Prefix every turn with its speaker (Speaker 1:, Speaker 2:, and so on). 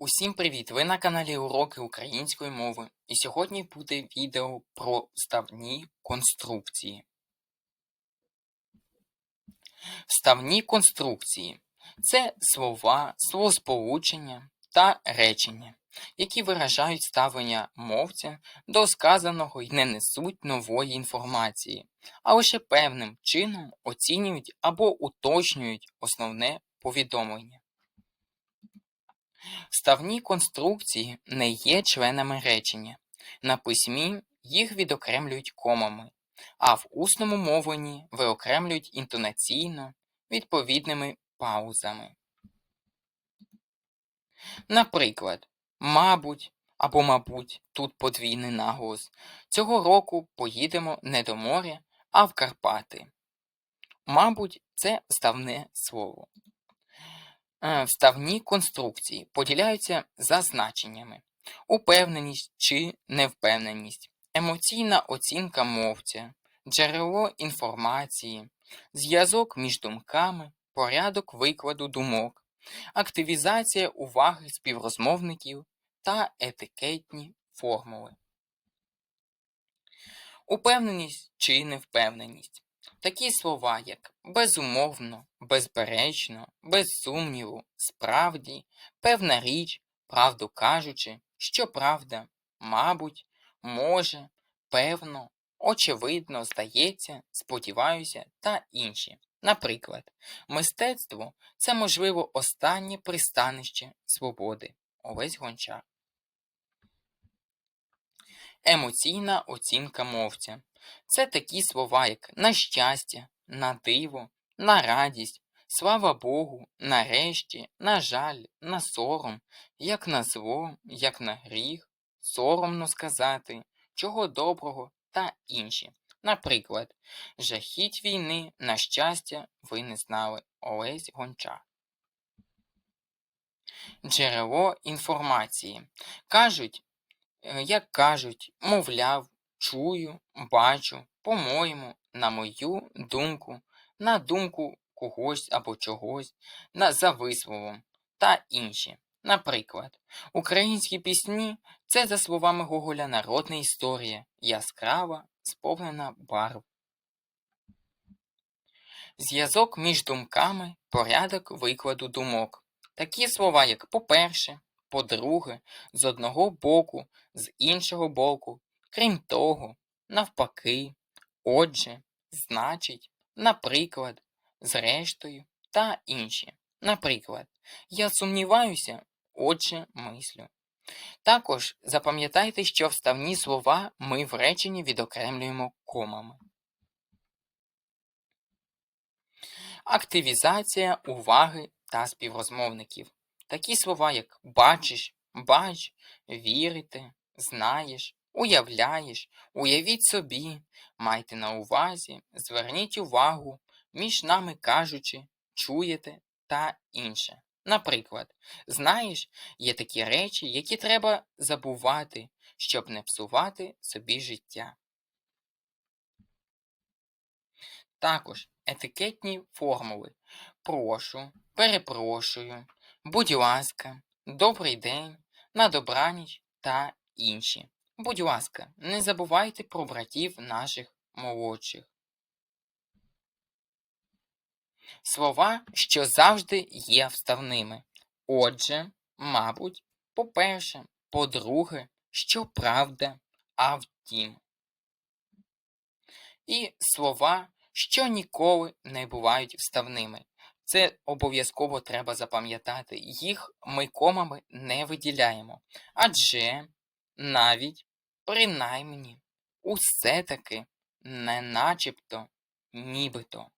Speaker 1: Усім привіт! Ви на каналі Уроки української мови. І сьогодні буде відео про вставні конструкції. Вставні конструкції це слова, словосполучення та речення, які виражають ставлення мовця до сказаного і не несуть нової інформації, а лише певним чином оцінюють або уточнюють основне повідомлення. Вставні конструкції не є членами речення. На письмі їх відокремлюють комами, а в усному мовленні виокремлюють інтонаційно відповідними паузами. Наприклад, мабуть або мабуть, тут подвійний наголос. Цього року поїдемо не до моря, а в Карпати. Мабуть, це вставне слово. Е, Вставні конструкції поділяються за значеннями: упевненість чи невпевненість, емоційна оцінка мовця, джерело інформації, зв'язок між думками, порядок викладу думок, активізація уваги співрозмовників та етикетні формули. Упевненість чи невпевненість. Такі слова, як безумовно, безперечно, без сумніву, справді, певна річ, правду кажучи, що правда, мабуть, може, певно, очевидно, здається, сподіваюся та інші. Наприклад, мистецтво це, можливо, останнє пристанище свободи. Олесь Гончар. Емоційна оцінка мовця. Це такі слова, як на щастя, на диво, на радість, слава Богу, нарешті, на жаль, на сором, як на зло, як на гріх, соромно сказати, чого доброго та інші. Наприклад, жахіть війни, на щастя, ви не знали Олесь Гончар. Джерело інформації. Кажуть, е, як кажуть, мовляв, чую, бачу, по-моєму, на мою думку, на думку когось або чогось, на за висловом та інші. Наприклад, українські пісні це, за словами Гоголя, народна історія, яскрава, сповнена барв. Зв'язок між думками, порядок викладу думок. Такі слова, як по-перше, по-друге, з одного боку, з іншого боку, крім того, навпаки, отже, значить, наприклад, зрештою та інші. Наприклад, я сумніваюся, отже, мислю. Також запам'ятайте, що вставні слова ми в реченні відокремлюємо комами. Активізація уваги та співрозмовників. Такі слова, як бачиш, бач, вірити, знаєш, уявляєш, уявіть собі, майте на увазі, зверніть увагу, між нами кажучи, чуєте та інше. Наприклад, знаєш, є такі речі, які треба забувати, щоб не псувати собі життя. Також етикетні формули прошу, перепрошую, будь ласка, добрий день, на добраніч та інші. Будь ласка, не забувайте про братів наших молодших. Слова, що завжди є вставними. Отже, мабуть, по-перше, по-друге, що правда, а втім. І слова, що ніколи не бувають вставними. Це обов'язково треба запам'ятати. Їх ми комами не виділяємо. Адже навіть, принаймні, усе таки не начебто, нібито.